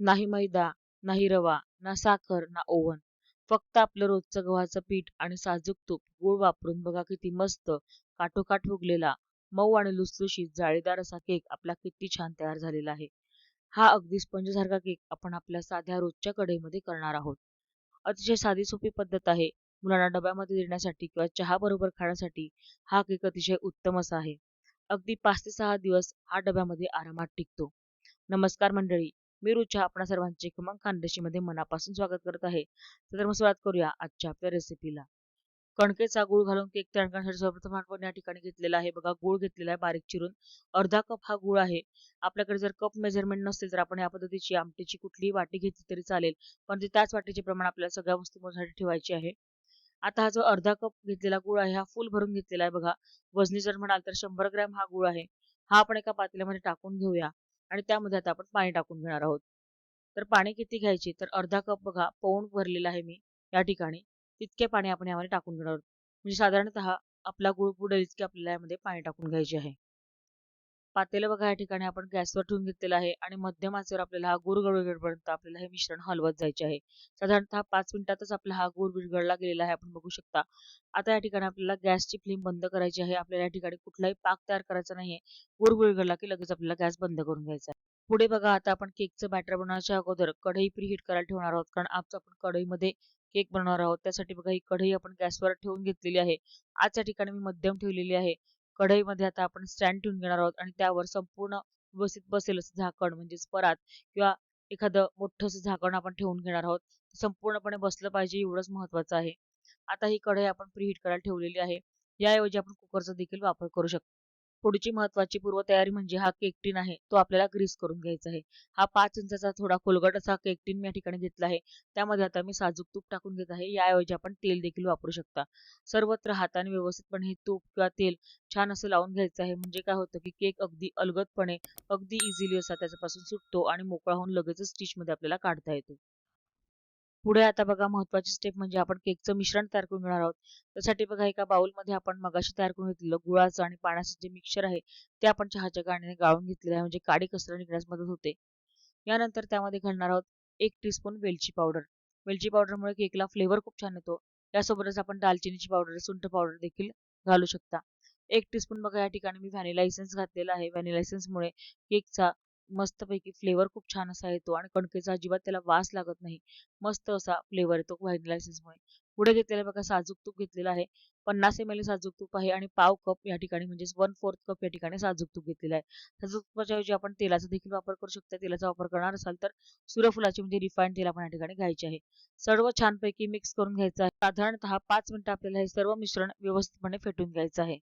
नाही मैदा नाही रवा ना साखर ना ओव्हन. फक्त आपलं रोजचं गव्हाचं पीठ आणि साजूक तूप गूळ वापरून बघा किती मस्त काठोकाठ फुगलेला मऊ आणि लुसलुशीत जाळीदार असा केक आपला किती छान तयार झालेला आहे. हा अगदी स्पंजसारखा केक आपण आपल्या साध्या रोजच्या कढईमध्ये करणार आहोत. अतिशय साधी सोपी पद्धत आहे. मुलांना डब्यामध्ये देण्यासाठी किंवा चहा बरोबर खाण्यासाठी हा केक अतिशय उत्तम असा आहे. अगदी पाच ते सहा दिवस हा डब्यामध्ये आरामात टिकतो. नमस्कार मंडळी. मी रुचा आपण सर्वांचे खमंग खानदेशीमध्ये मनापासून स्वागत करत आहे. तर मग सुरुवात करूया आजच्या आपल्या रेसिपीला कणकेचा गुळ घालून केक तयार करण्यासाठी सर्वप्रथम आपण या ठिकाणी घेतलेला आहे बघा गुळ घेतलेला आहे बारीक चिरून. अर्धा कप हा गुळ आहे. आपल्याकडे जर कप मेजरमेंट नसतील तर आपण या पद्धतीची आमटीची कुठलीही वाटी घेतली तरी चालेल. पण ते त्याच वाटीचे प्रमाण आपल्याला सगळ्या वस्तू मोजण्यासाठी ठेवायची आहे. आता हा जो अर्धा कप घेतलेला गुळ आहे हा फुल भरून घेतलेला आहे बघा. वजनी जर म्हणाल तर शंभर ग्रॅम हा गुळ आहे. हा आपण एका पातेल्यामध्ये टाकून घेऊया. आणि त्यामध्ये आता आपण पाणी टाकून घेणार आहोत. तर पाणी किती घ्यायचे? तर अर्धा कप बघा पौंड भरलेला आहे मी या ठिकाणी. तितके पाणी आपण यामध्ये टाकून घेणार आहोत. म्हणजे साधारणतः आपला गुळ बुडेल इतके आपल्याला यामध्ये पाणी टाकून घ्यायचे आहे. पातेलं बघा या ठिकाणी आपण गॅसवर ठेवून घेतलेलं आहे आणि मध्यम आचेवर आपल्याला हा गुळ गळवेपर्यंत आपल्याला हे मिश्रण हलवत जायचे आहे. साधारणतः पाच मिनिटातच आपला हा गुर विरघळला गेलेला आहे आपण बघू शकता. आता या ठिकाणी आपल्याला गॅसची फ्लेम बंद करायची आहे. आपल्याला या ठिकाणी कुठलाही पाक तयार करायचा नाहीये. गुर विरघळला की लगेच आपल्याला गॅस बंद करून घ्यायचा आहे. पुढे बघा आता आपण केकचं बॅटर बनवण्याच्या अगोदर कढई प्रीहीट करायला ठेवणार आहोत. कारण आज आपण कढईमध्ये केक बनवणार आहोत. त्यासाठी बघा ही कढई आपण गॅसवर ठेवून घेतलेली आहे. आजच्या ठिकाणी मी मध्यम ठेवलेली आहे. कढईमध्ये आता आपण स्टँड ठेवून घेणार आहोत आणि त्यावर संपूर्ण व्यवस्थित बसेल असं झाकण म्हणजेच परात किंवा एखादं मोठं झाकण आपण ठेवून घेणार आहोत. संपूर्णपणे बसलं पाहिजे एवढंच महत्वाचं आहे. आता ही कढई आपण प्रीहीट करायला ठेवलेली आहे. याऐवजी आपण कुकरचा देखील वापर करू शकतो. पुढची महत्वाची पूर्वतयारी म्हणजे हा केक टीन आहे तो आपल्याला ग्रीस करून घ्यायचा आहे. हा पाच इंचाचा थोडा खोलगट असा केक टीन मी या ठिकाणी घेतला आहे. त्यामध्ये आता मी साजूक तूप टाकून घेत आहे. याऐवजी आपण तेल देखील वापरू शकता. सर्वत्र हाताने व्यवस्थितपणे हे तूप किंवा तेल छान असं लावून घ्यायचं आहे. म्हणजे काय होतं की केक अगदी अलगदपणे अगदी इझिली असा त्याच्यापासून सुटतो आणि मोकळा होऊन लगेचच स्टिच मध्ये आपल्याला काढता येतो. पुढे आता बघा महत्वाची स्टेप म्हणजे आपण केकचं मिश्रण तयार करून घेणार आहोत. त्यासाठी बघा एका बाउलमध्ये आपण मगाशी तयार करून घेतलेलं गुळाचं आणि पाण्याचं जे मिक्सर आहे ते आपण चहाच्या गाण्याने गाळून घेतलेलं आहे. म्हणजे काडी कचरा निघण्यास मदत होते. यानंतर त्यामध्ये घालणार आहोत एक टीस्पून वेलची पावडर वेलची पावडरमुळे केकला फ्लेवर खूप छान येतो. यासोबतच आपण दालचिनीची पावडर सुंठ पावडर देखील घालू शकता. एक टीस्पून बघा या ठिकाणी मी व्हॅनिला इसेन्स घातलेला आहे. व्हॅनिला इसेन्समुळे केकचा मस्तपैकी फ्लेवर खूप छान असा येतो आणि कणकेचा अजिबात त्याला वास लागत नाही. मस्त असा फ्लेवर येतो व्हॅनिला मुळे पुढे घेतलेला बघा साजूक तूप घेतलेला आहे. पन्नास एम एल साजूक तूप आहे आणि पाव कप या ठिकाणी म्हणजे वन फोर्थ कप या ठिकाणी साजूक तूप घेतलेला आहे. साजूक तुपाच्या ऐवजी आपण तेलाचा देखील वापर करू शकता. तेलाचा वापर करणार असाल तर सूर्यफुलाची म्हणजे रिफाईंड तेल आपण या ठिकाणी घ्यायचे आहे. सर्व छानपैकी मिक्स करून घ्यायचं आहे. साधारणतः पाच मिनिटं आपल्याला हे सर्व मिश्रण व्यवस्थितपणे फेटून घ्यायचं आहे.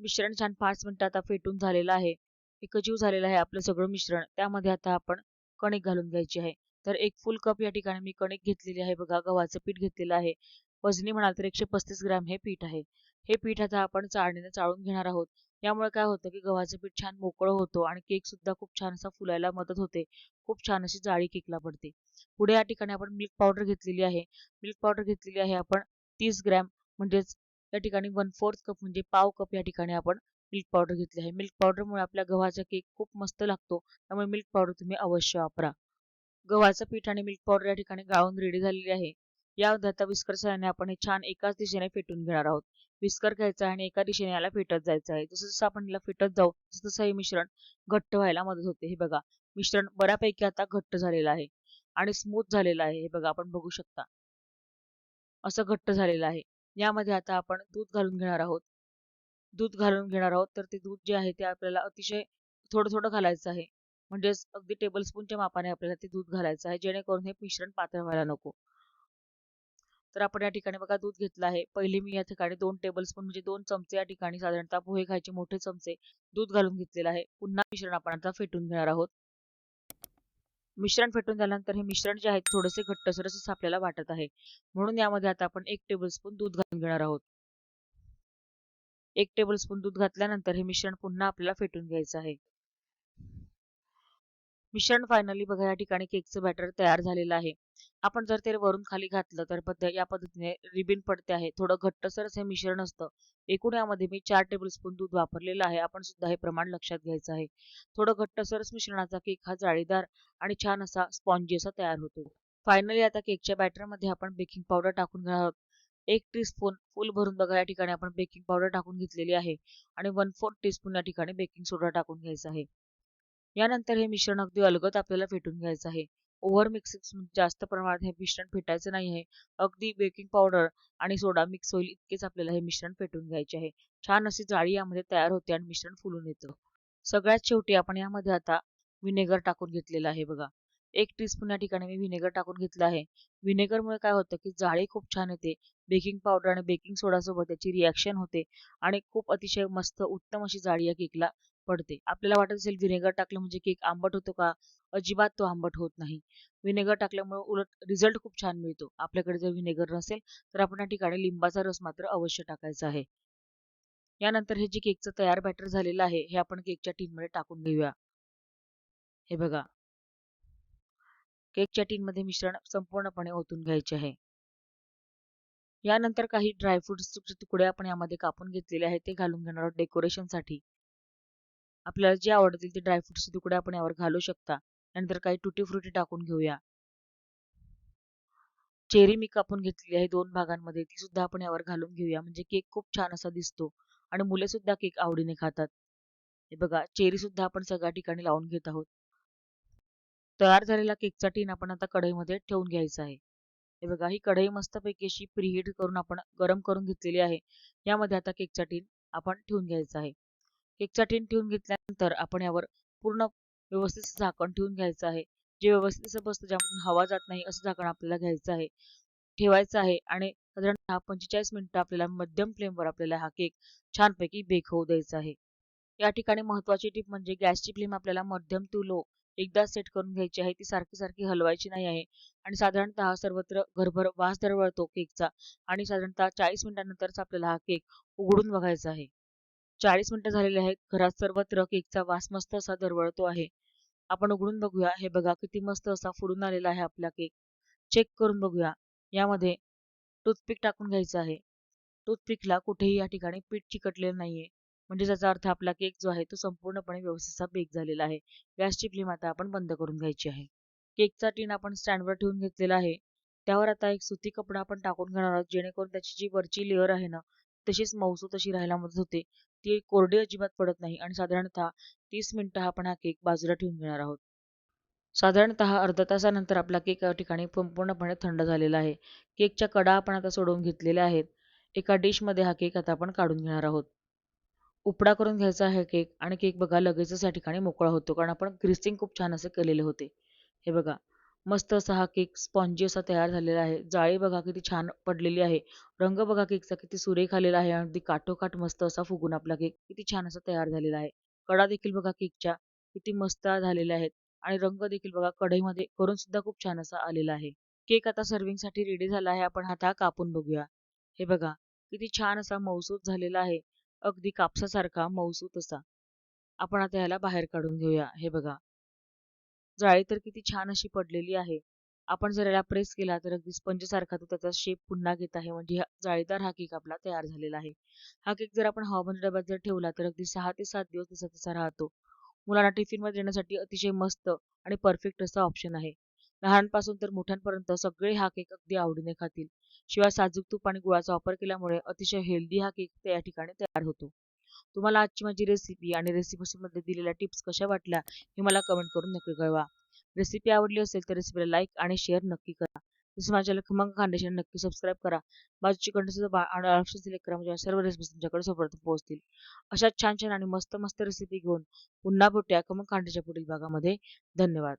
मिश्रण छान पाच मिनिटं आता फेटून झालेलं आहे. एकजीव झालेलं आहे आपलं सगळं मिश्रण. त्यामध्ये आता आपण कणिक घालून घ्यायची आहे. तर एक फुल कप या ठिकाणी मी कणिक घेतलेली आहे बघा. गव्हाचं पीठ घेतलेलं आहे. वजनी म्हणाल तर एकशे पस्तीस ग्रॅम हे पीठ आहे. हे पीठ आता आपण चाळणीने चाळून घेणार आहोत. यामुळे काय होतं की गव्हाचं पीठ छान मोकळं होतो आणि केक सुद्धा खूप छान असा फुलायला मदत होते. खूप छान अशी जाळी केकला पडते. पुढे या ठिकाणी आपण मिल्क पावडर घेतलेली आहे. मिल्क पावडर घेतलेली आहे आपण तीस ग्रॅम म्हणजेच या ठिकाणी वन फोर्थ कप म्हणजे पाव कप या ठिकाणी आपण मिल्क पावडर घेतली आहे. मिल्क पावडरमुळे आपल्या गव्हाचा केक खूप मस्त लागतो. त्यामुळे मिल्क पावडर तुम्ही अवश्य वापरा. गव्हाचं पीठ आणि मिल्क पावडर या ठिकाणी गाळून रेडी झालेली आहे. या आता विस्कर सहाय्याने आपण हे छान एकाच दिशेने फेटून घेणार आहोत. विस्कर घ्यायचा आणि एका दिशेने याला फेटत जायचं आहे. जसं जसं आपण याला फेटत जाऊ तसं तसं हे मिश्रण घट्ट व्हायला मदत होते. हे बघा मिश्रण बऱ्यापैकी आता घट्ट झालेलं आहे आणि स्मूथ झालेलं आहे. हे बघा आपण बघू शकता. असं घट्ट झालेलं आहे. यामध्ये आता आपण दूध घालून घेणार आहोत. दूध घालून घेणार आहोत तर ते दूध जे आहे ते आपल्याला अतिशय थोडं थोडं घालायचं आहे. म्हणजेच अगदी टेबल स्पूनच्या मापाने आपल्याला ते दूध घालायचं आहे जेणेकरून हे मिश्रण पातळ व्हायला नको. तर आपण या ठिकाणी बघा दूध घेतलं आहे. पहिले मी या ठिकाणी दोन टेबल स्पून म्हणजे दोन चमचे या ठिकाणी साधारणतः पोहे खायचे मोठे चमचे दूध घालून घेतलेलं आहे. पुन्हा मिश्रण आपण आता फेटून घेणार आहोत. मिश्रण फेटून झाल्यानंतर हे मिश्रण जे आहे थोडेसे घट्टसर असं आपल्याला वाटत आहे. म्हणून यामध्ये आता आपण एक टेबल स्पून दूध घालून घेणार आहोत. एक टेबलस्पून दूध घातल्यानंतर हे मिश्रण पुन्हा आपल्याला फेटून घ्यायचं आहे. मिश्रण फायनली बघा या ठिकाणी केकचं बॅटर तयार झालेलं आहे. आपण जर ते वरून खाली घातलं तर पद्ध या पद्धतीने रिबीन पडते आहे. थोडं घट्टसरच हे मिश्रण असतं. एकूण यामध्ये मी चार टेबलस्पून दूध वापरलेलं आहे. आपण सुद्धा हे प्रमाण लक्षात घ्यायचं आहे. थोडं घट्टसरच मिश्रणाचा केक हा जाळीदार आणि छान असा स्पॉन्जी असा तयार होतो. फायनली आता केकच्या बॅटरमध्ये आपण बेकिंग पावडर टाकून घेणार आहोत. एक टीस्पून फुल भरून बघा या ठिकाणी आपण बेकिंग पावडर टाकून घेतलेली आहे. आणि वन फोर्थ टीस्पून या ठिकाणी बेकिंग सोडा टाकून घ्यायचा आहे. यानंतर हे मिश्रण अगदी अलगद आपल्याला फेटून घ्यायचं आहे. ओव्हर मिक्सिंग जास्त प्रमाणात हे मिश्रण फेटायचं नाही आहे. अगदी बेकिंग पावडर आणि सोडा मिक्स होईल इतकेच आपल्याला हे मिश्रण फेटून घ्यायचे आहे. छान अशी जाळी यामध्ये तयार होते आणि मिश्रण फुलून येतं. सगळ्यात शेवटी आपण यामध्ये आता व्हिनेगर टाकून घेतलेलं आहे बघा. एक टीस्पून या ठिकाणी मी व्हिनेगर टाकून घेतलं आहे. व्हिनेगरमुळे काय होतं की जाळी खूप छान येते. बेकिंग पावडर आणि बेकिंग सोडा सोबत त्याची रिॲक्शन होते आणि खूप अतिशय मस्त उत्तम अशी जाळी या केकला पडते. आपल्याला वाटत असेल व्हिनेगर टाकलं म्हणजे केक आंबट होतो का? अजिबात तो आंबट होत नाही. व्हिनेगर टाकल्यामुळे उलट रिझल्ट खूप छान मिळतो. आपल्याकडे जर व्हिनेगर नसेल तर आपण या ठिकाणी लिंबाचा रस मात्र अवश्य टाकायचा आहे. यानंतर हे जे केकचं तयार बॅटर झालेलं आहे हे आपण केकच्या टीनमध्ये टाकून घेऊया. हे बघा. केकच्या टीनमध्ये मिश्रण संपूर्णपणे ओतून घ्यायचे आहे. यानंतर काही ड्रायफ्रुट्सचे तुकडे आपण यामध्ये कापून घेतलेले आहेत ते घालून घेणार आहोत डेकोरेशनसाठी आपल्याला जे आवडतील ते ड्रायफ्रुट्सचे तुकडे आपण यावर घालू शकता. नंतर काही टुटी फ्रुटी टाकून घेऊया. चेरी मी कापून घेतलेली आहे दोन भागांमध्ये ती सुद्धा आपण यावर घालून घेऊया. म्हणजे केक खूप छान असा दिसतो आणि मुले सुद्धा केक आवडीने खातात. हे बघा चेरी सुद्धा आपण सगळ्या ठिकाणी लावून घेत आहोत. तयार झालेला केकचा टीन आपण आता कढईमध्ये ठेवून घ्यायचा आहे. हे बघा ही कढई मस्तपैकी अशी प्रीहीट करून आपण गरम करून घेतलेली आहे. यामध्ये आता केकचा टीन आपण ठेवून घ्यायचा आहे. केकचा टीन ठेवून घेतल्यानंतर आपण यावर पूर्ण व्यवस्थित झाकण ठेवून घ्यायचं आहे. जे व्यवस्थित असं बसतं ज्यामधून हवा जात नाही असं झाकण आपल्याला घ्यायचं आहे. ठेवायचं आहे आणि साधारणतः पंचेचाळीस मिनिटं आपल्याला मध्यम फ्लेमवर आपल्याला हा केक छानपैकी बेक होऊ द्यायचा आहे. या ठिकाणी महत्वाची टीप म्हणजे गॅसची फ्लेम आपल्याला मध्यम टू लो एकदा सेट करून घ्यायची आहे ती सारखी सारखी हलवायची नाही आहे. आणि साधारणतः सर्वत्र घरभर वास दरवळतो केकचा. आणि साधारणतः चाळीस मिनिटांनंतरच आपल्याला हा केक उघडून बघायचा आहे. चाळीस मिनिटं झालेले आहेत घरात सर्वत्र केकचा वास मस्त असा दरवळतो आहे. आपण उघडून बघूया हे बघा किती मस्त असा फुडून आलेला आहे आपला केक. चेक करून बघूया. यामध्ये टूथपिक टाकून घ्यायचं आहे. टूथपिकला कुठेही या ठिकाणी पीठ चिकटलेलं नाहीये. म्हणजे त्याचा अर्थ आपला केक जो आहे तो संपूर्णपणे व्यवस्थित बेक झालेला आहे. गॅसची फ्लेम आता आपण बंद करून घ्यायची आहे. केकचा टीन आपण स्टँडवर ठेवून घेतलेला आहे. त्यावर आता एक सुती कपडा आपण टाकून घेणार आहोत जेणेकरून त्याची जी वरची लेअर आहे ना तशीच मौसू तशी राहायला मदत होते. ती कोरडी अजिबात पडत नाही आणि साधारणतः तीस मिनिटं आपण हा केक बाजूला ठेवून घेणार आहोत. साधारणतः अर्धा तासानंतर आपला केक या ठिकाणी संपूर्णपणे थंड झालेला आहे. केकच्या कडा आपण आता सोडवून घेतलेल्या आहेत. एका डिशमध्ये हा केक आता आपण काढून घेणार आहोत. उपडा करून घ्यायचा आहे केक आणि केक बघा लगेचच या ठिकाणी मोकळा होतो कारण आपण ग्रिसिंग खूप छान असे केलेले होते. हे बघा मस्त असा हा केक स्पॉन्जी असा तयार झालेला आहे. जाळी बघा किती छान पडलेली आहे. रंग बघा केकचा किती सुरेख आलेला आहे अगदी काठोकाठ मस्त असा फुगून आपला केक किती छान असा तयार झालेला आहे. कडा देखील बघा केकच्या किती मस्त झालेल्या आहेत आणि रंग देखील बघा कढईमध्ये करून सुद्धा खूप छान असा आलेला आहे. केक आता सर्विंगसाठी रेडी झाला आहे. आपण हाता कापून बघूया. हे बघा किती छान असा मौसूद झालेला आहे. अगदी कापसासारखा मौसूत असा आपण आता ह्याला बाहेर काढून घेऊया. हे बघा. जाळी तर किती छान अशी पडलेली आहे. आपण जर याला प्रेस केला तर अगदी स्पंज सारखा तो त्याचा शेप पुन्हा घेत आहे. म्हणजे जाळीदार हा केक आपला तयार झालेला आहे. हा केक जर आपण हवामान डब्यात जर ठेवला तर अगदी सहा ते सात दिवस तसा तसा राहतो. मुलांना टिफिनमध्ये देण्यासाठी अतिशय मस्त आणि परफेक्ट असा ऑप्शन आहे. लहानपासून तर मोठ्यांपर्यंत सगळे हा केक अगदी आवडीने खातील. शिवाय साजूक तूप आणि गुळाचा वापर केल्यामुळे अतिशय हेल्दी हा केक या ठिकाणी तयार होतो. तुम्हाला आजची माझी रेसिपी आणि रेसिपीमध्ये दिलेल्या टिप्स कशा वाटल्या हे मला कमेंट करून नक्की कळवा. रेसिपी आवडली असेल तर रेसिपीला लाईक आणि शेअर नक्की करा. तसं माझ्या खमंग खानदेशन नक्की सबस्क्राईब करा. बाजूची कंटेंट सिलेक्ट करा म्हणजे सर्व रेसिपी तुमच्याकडे सोबत पोहोचतील. अशा छान छान आणि मस्त मस्त रेसिपी घेऊन पुन्हा भेटूया खमंग खांडेच्या पुढील भागामध्ये. धन्यवाद.